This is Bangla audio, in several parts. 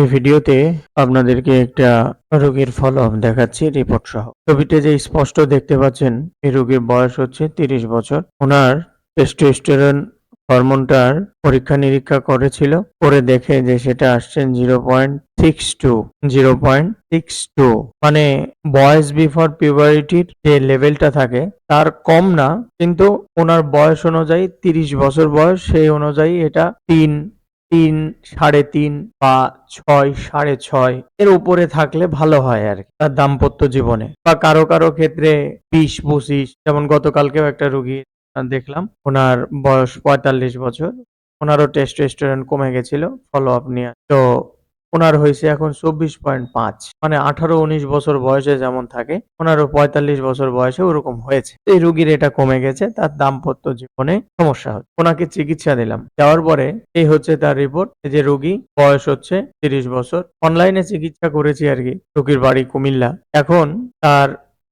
এই ভিডিওতে আপনাদেরকে একটা রোগীর ফলো আপ দেখাচ্ছি রিপোর্ট সহ। ছবিতে যে স্পষ্ট দেখতে পাচ্ছেন, এই রোগীর বয়স হচ্ছে তিরিশ বছর। ওনার টেস্টোস্টেরন হরমোনটার পরীক্ষা নিরীক্ষা করেছিল। করে দেখে যে সেটা আসছেন zero point six two zero point six two মানে বয়স বিফোর পিউবারিটির যে লেভেলটা থাকে, তার কম না, কিন্তু ওনার বয়স অনুযায়ী তিরিশ বছর বয়স, সেই অনুযায়ী এটা তিন তিন সাড়ে তিন বা ছয় সাড়ে ছয় এর উপরে থাকলে ভালো হয় আর তার দাম্পত্য জীবনে। বা কারও কারও ক্ষেত্রে বিশ, পঁচিশ, যেমন গতকালকেও একটা রুগী দেখলাম, ওনার বয়স পঁয়তাল্লিশ বছর, ওনারও টেস্ট রেস্টুরেন্ট কমে গেছিল ফলো আপ নিয়ে। তো ওনার হয়েছে এখন চব্বিশ পয়েন্ট পাঁচ। মানে আঠারো উনিশ বছর বয়সে যেমন থাকে, ওনারও পঁয়তাল্লিশ বছর বয়সে ওরকম হয়েছে। এই রুগীর এটা কমে গেছে, তার দাম্পত্য জীবনে সমস্যা হচ্ছে। ওনাকে চিকিৎসা দিলাম। দেওয়ার পরে এই হচ্ছে তার রিপোর্ট যে রুগী, বয়স হচ্ছে তিরিশ বছর। অনলাইনে চিকিৎসা করেছি আর কি, রুগীর বাড়ি কুমিল্লা। এখন তার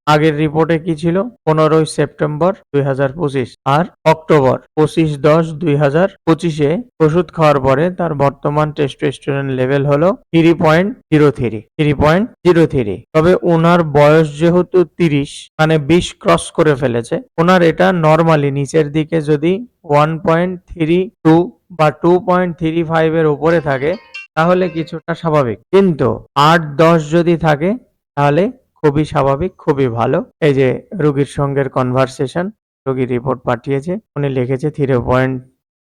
আগের রিপোর্টে কি ছিল? পনেরোই সেপ্টেম্বর দুই হাজার পঁচিশ। আর অক্টোবর পঁচিশ দশ দুই হাজার পঁচিশে ওষুধ খাওয়ার পরে তার বর্তমান টেস্টোস্টেরন লেভেল হলো three point zero three three point zero three তবে ওনার বয়স যেহেতু তিরিশ মানে বিশ ক্রস করে ফেলেছে, ওনার এটা নর্মালি নিচের দিকে যদি ওয়ান পয়েন্ট থ্রি টু বা টু পয়েন্ট থ্রি ফাইভ এর উপরে থাকে, তাহলে কিছুটা স্বাভাবিক। কিন্তু আট দশ যদি থাকে, তাহলে খুবই স্বাভাবিক, খুবই ভালো। এই যে রুগীর সঙ্গে কনভারসেশন রোগী রিপোর্ট পাঠিয়েছে, উনি লিখেছে থ্রি পয়েন্ট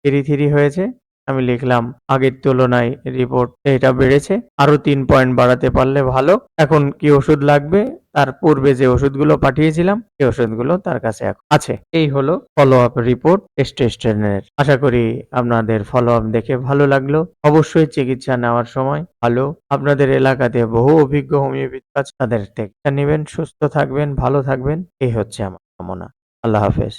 থ্রি থ্রি হয়েছে। আমি লিখলাম, আগের তুলনায় রিপোর্ট এটা বেড়েছে, আরও তিন পয়েন্ট বাড়াতে পারলে ভালো। এখন কি ওষুধ লাগবে? তার পূর্বে যে ওষুধগুলো পাঠিয়েছিলাম, সেই ওষুধগুলো তার কাছে আছে। এই হলো ফলো আপ রিপোর্ট টেস্টেস্টেনের আশা করি আপনাদের ফলো আপ দেখে ভালো লাগল। অবশ্যই চিকিৎসা নেওয়ার সময় ভালো। আপনাদের এলাকাতে বহু অভিজ্ঞ হোমিওপ্যাথ আছে তাদের থেকে নেবেন, সুস্থ থাকবেন, ভালো থাকবেন। এই হচ্ছে আমার কামনা। আল্লাহ হাফেজ।